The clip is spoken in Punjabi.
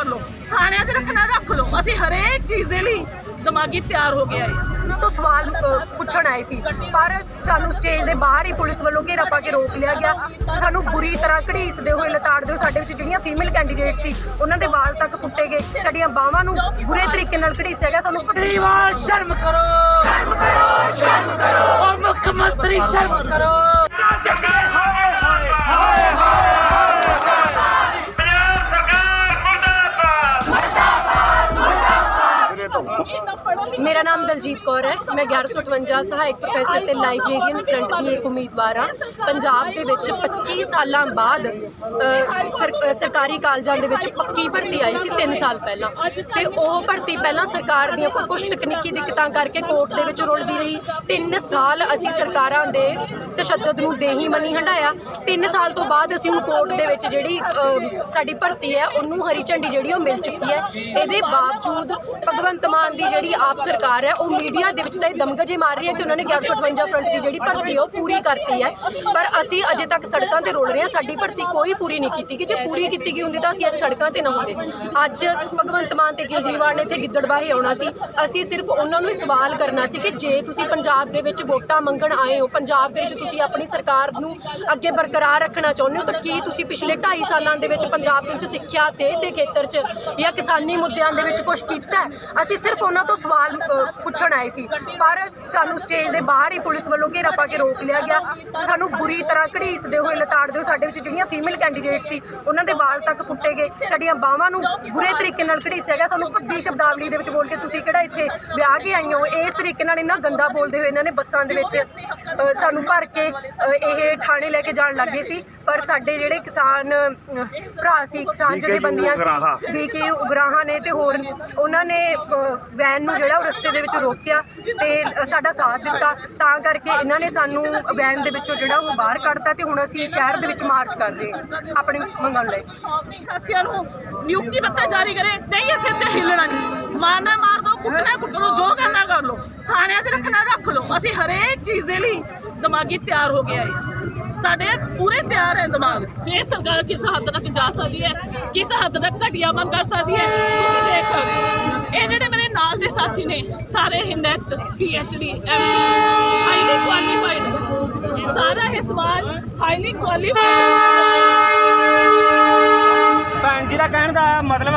ਕਰ ਲਓ। ਥਾਣਿਆਂ 'ਚ ਰੱਖਣਾ ਰੱਖ ਲਓ। ਅਸੀਂ ਹਰੇਕ ਚੀਜ਼ ਦੇ ਲਈ ਦਿਮਾਗੀ ਤਿਆਰ ਹੋ ਗਿਆ ਹੈ ਉਹਨਾਂ ਤੋਂ ਸਵਾਲ ਅ, ਪੁੱਛਣ ਆਏ ਸੀ। ਪਰ ਸਾਨੂੰ ਸਟੇਜ ਦੇ ਬਾਹਰ ਹੀ ਪੁਲਿਸ ਵੱਲੋਂ ਘੇਰਾ ਪਾ ਕੇ ਰੋਕ ਲਿਆ ਗਿਆ। ਸਾਨੂੰ ਬੁਰੀ ਤਰ੍ਹਾਂ ਘੜੀਸਦੇ ਹੋਏ ਲਤਾੜਦੇ ਹੋਏ ਸਾਡੇ ਵਿੱਚ ਜਿਹੜੀਆਂ ਫੀਮੇਲ ਕੈਂਡੀਡੇਟ ਸੀ ਉਹਨਾਂ ਦੇ ਵਾਲ ਤੱਕ ਪੁੱਟੇ ਗਏ। ਸਾਡੀਆਂ ਬਾਹਾਂ ਨੂੰ ਬੁਰੇ ਤਰੀਕੇ ਨਾਲ ਘੜੀਸਿਆ ਗਿਆ। ਸਾਨੂੰ ਸ਼ਰਮ ਕਰੋ। ਸ਼ਰਮ ਕਰੋ ਸ਼ਰਮ ਕਰੋ। ਔਰ ਮੁੱਖ ਮੰਤਰੀ ਸ਼ਰਮ ਮੁਰਦਾਬਾਦ ਮੇਰਾ ਨਾਮ ਦਲਜੀਤ ਕੌਰ ਹੈ। ਮੈਂ 1158 ਸਹਾਇਕ ਪ੍ਰੋਫੈਸਰ ਤੇ ਲਾਇਬ੍ਰੇਰੀਅਨ ਫਰੰਟ ਦੀ ਇੱਕ ਉਮੀਦਵਾਰ ਹਾਂ। ਪੰਜਾਬ ਦੇ ਵਿੱਚ 25 ਸਾਲਾਂ ਬਾਅਦ ਸਰਕਾਰੀ ਕਾਲਜਾਂ ਦੇ ਵਿੱਚ ਪੱਕੀ ਭਰਤੀ ਆਈ ਸੀ 3 ਸਾਲ ਪਹਿਲਾਂ। ਤੇ ਉਹ ਭਰਤੀ ਪਹਿਲਾਂ ਸਰਕਾਰ ਦੀਆਂ ਕੁਝ ਤਕਨੀਕੀ ਦਿੱਕਤਾਂ ਕਰਕੇ ਕੋਰਟ ਦੇ ਵਿੱਚ ਰੁਲਦੀ ਰਹੀ। 3 ਸਾਲ ਅਸੀਂ ਸਰਕਾਰਾਂ ਦੇ ਤਸ਼ੱਦਦ ਨੂੰ ਦੇਹੀ ਮੰਨੀ ਹੰਡਾਇਆ 3 ਸਾਲ ਤੋਂ ਬਾਅਦ ਅਸੀਂ ਹੁਣ ਕੋਰਟ ਦੇ ਵਿੱਚ ਜਿਹੜੀ ਸਾਡੀ ਭਰਤੀ ਹੈ, ਉਹਨੂੰ ਹਰੀ ਝੰਡੀ ਜਿਹੜੀ ਉਹ ਮਿਲ ਚੁੱਕੀ ਹੈ। ਇਹਦੇ ਬਾਵਜੂਦ ਭਗਵੰਤ ਮਾਨ ਦੀ ਜਿਹੜੀ ਆਪ ਸਰਕਾਰ ਹੈ, ਉਹ ਮੀਡੀਆ ਦੇ ਵਿੱਚ ਤਾਂ ਇਹ ਦਮਗਜੇ ਮਾਰ ਰਹੀ ਹੈ ਕਿ ਉਹਨਾਂ ਨੇ 1158 ਫਰੰਟ ਦੀ ਜਿਹੜੀ ਭਰਤੀ ਹੈ, ਉਹ ਪੂਰੀ ਕਰਤੀ ਹੈ। ਪਰ ਅਸੀਂ ਅਜੇ ਤੱਕ ਸੜਕਾਂ ਤੇ ਰੋਲ ਰਹੇ ਹਾਂ, ਸਾਡੀ ਭਰਤੀ ਕੋਈ ਪੂਰੀ ਨਹੀਂ ਕੀਤੀ ਕਿ ਜੇ ਪੂਰੀ ਕੀਤੀ ਗਈ ਹੁੰਦੀ ਤਾਂ ਅਸੀਂ ਅੱਜ ਸੜਕਾਂ ਤੇ ਨਾ ਹੁੰਦੇ। ਅੱਜ ਭਗਵੰਤ ਮਾਨ ਤੇ ਕੇਜਰੀਵਾਲ ਨੇ ਇੱਥੇ ਗਿੱਦੜਬਾਹੇ ਆਉਣਾ ਸੀ। ਅਸੀਂ ਸਿਰਫ ਉਹਨਾਂ ਨੂੰ ਹੀ ਸਵਾਲ ਕਰਨਾ ਸੀ ਕਿ ਜੇ ਤੁਸੀਂ ਪੰਜਾਬ ਦੇ ਵਿੱਚ ਵੋਟਾਂ ਮੰਗਣ ਆਏ ਹੋ, ਪੰਜਾਬ ਦੇ ਵਿੱਚ ਤੁਸੀਂ ਆਪਣੀ ਸਰਕਾਰ ਨੂੰ ਅੱਗੇ ਬਰਕਰਾਰ ਰੱਖਣਾ ਚਾਹੁੰਦੇ ਹੋ, ਤਾਂ ਕੀ ਤੁਸੀਂ ਪਿਛਲੇ 2.5 ਸਾਲਾਂ ਦੇ ਵਿੱਚ ਪੰਜਾਬ ਦੇ ਵਿੱਚ ਸਿੱਖਿਆ, ਸਿਹਤ ਦੇ ਖੇਤਰ 'ਚ ਜਾਂ ਕਿਸਾਨੀ ਮੁੱਦਿਆਂ ਦੇ ਵਿੱਚ ਕੁਝ ਕੀਤਾ ਅਸੀਂ ਸਿਰਫ ਉਹਨਾਂ ਤੋਂ ਸਵਾਲ ਪੁੱਛਣ ਆਏ ਸੀ। ਪਰ ਸਾਨੂੰ ਸਟੇਜ ਦੇ ਬਾਹਰ ਹੀ ਪੁਲਿਸ ਵੱਲੋਂ ਘੇਰਾ ਪਾ ਕੇ ਰੋਕ ਲਿਆ ਗਿਆ। ਸਾਨੂੰ ਬੁਰੀ ਤਰ੍ਹਾਂ ਘੜੀਸਦੇ ਹੋਏ ਲਤਾੜਦੇ ਹੋਏ, ਸਾਡੇ ਵਿੱਚ ਜਿਹੜੀਆਂ ਫੀਮੇਲ ਕੈਂਡੀਡੇਟ ਸੀ, ਉਹਨਾਂ ਦੇ ਵਾਲ ਤੱਕ ਪੁੱਟੇ ਗਏ। ਸਾਡੀਆਂ ਬਾਹਾਂ ਨੂੰ ਬੁਰੇ ਤਰੀਕੇ ਨਾਲ ਘੜੀਸਿਆ ਗਿਆ। ਸਾਨੂੰ ਭੱਦੀ ਸ਼ਬਦਾਵਲੀ ਦੇ ਵਿੱਚ ਬੋਲ ਕੇ ਤੁਸੀਂ ਕਿਹੜਾ ਇੱਥੇ ਵਿਆਹ ਕੇ ਆਈ ਹੋ? ਇਸ ਤਰੀਕੇ ਨਾਲ ਇੰਨਾ ਗੰਦਾ ਬੋਲਦੇ ਹੋਏ ਇਹਨਾਂ ਨੇ ਬੱਸਾਂ ਦੇ ਵਿੱਚ ਸਾਨੂੰ ਭਰ ਕੇ ਇਹ ਥਾਣੇ ਲੈ ਕੇ ਜਾਣ ਲੱਗੇ ਸੀ। ਪਰ ਸਾਡੇ ਜਿਹੜੇ ਕਿਸਾਨ ਅ, ਭਰਾ ਸੀ ਕਿਸਾਨ ਜਥੇਬੰਦੀਆਂ ਸੀ ਬੀਕੇ ਉਗਰਾਹਾਂ ਨੇ ਤੇ ਹੋਰ ਉਹਨਾਂ ਨੇ ਅ, ਵੈਨ ਨੂੰ ਜਿਹੜਾ ਉਹ ਰਸਤੇ ਦੇ ਵਿੱਚ ਰੋਕਿਆ ਤੇ ਅ, ਸਾਡਾ ਸਾਥ ਦਿੱਤਾ। ਤਾਂ ਕਰਕੇ ਇਹਨਾਂ ਨੇ ਸਾਨੂੰ ਵੈਨ ਦੇ ਵਿੱਚੋਂ ਜਿਹੜਾ ਉਹ ਬਾਹਰ ਕੱਢਤਾ ਤੇ ਹੁਣ ਅਸੀਂ ਸ਼ਹਿਰ ਦੇ ਵਿੱਚ ਮਾਰਚ ਕਰ ਰਹੇ ਹਾਂ। ਆਪਣੀ ਮੰਗਾਂ ਨੂੰ ਲੈ ਕੇ। ਸ਼ੌਕੀ ਸਾਥੀਆਂ ਨੂੰ ਨਿਯੁਕਤੀ ਪੱਤਰ ਜਾਰੀ ਕਰੇ। ਨਹੀਂ ਅਸੀਂ ਤੇ ਹਿੱਲਣਾ ਨਹੀਂ। ਮਾਰਨਾ ਮਾਰ ਦੋ ਕੁੱਟਣਾ ਕੁੱਟ ਲਓ ਜੋ ਕਰਨਾ ਕਰ ਲਓ। ਥਾਣਿਆਂ 'ਚ ਰੱਖਣਾ ਰੱਖ ਲਓ। ਅਸੀਂ ਹਰੇਕ ਚੀਜ਼ ਦੇ ਲਈ ਦਿਮਾਗੀ ਤਿਆਰ ਹੋ ਗਿਆ ਹੈ। ਸਾਡੇ ਪੂਰੇ ਤਿਆਰ ਹੈ ਦਿਮਾਗ। ਇਹ ਸਰਕਾਰ ਕਿਸ ਹੱਦ ਤੱਕ ਜਾ ਸਕਦੀ ਹੈ? ਕਿਸ ਹੱਦ ਤੱਕ ਘਟੀਆ ਕਰ ਸਕਦੀ ਹੈ? ਤੁਸੀਂ ਦੇਖ ਸਕਦੇ ਇਹ ਜਿਹੜੇ ਮੇਰੇ ਨਾਲ ਦੇ ਸਾਥੀ ਨੇ, ਸਾਰੇ ਹੀ ਨੈਟ ਪੀਐਚਡੀ ਹਾਈਲੀ ਕੁਆਲੀਫਾਈਡ ਸਾਰਾ ਇਹ ਸਮਾਜ ਹਾਈਲੀ ਕੁਆਲੀਫਾਈਡ ਭੈਣ ਜੀ ਦਾ ਕਹਿਣ ਦਾ ਮਤਲਬ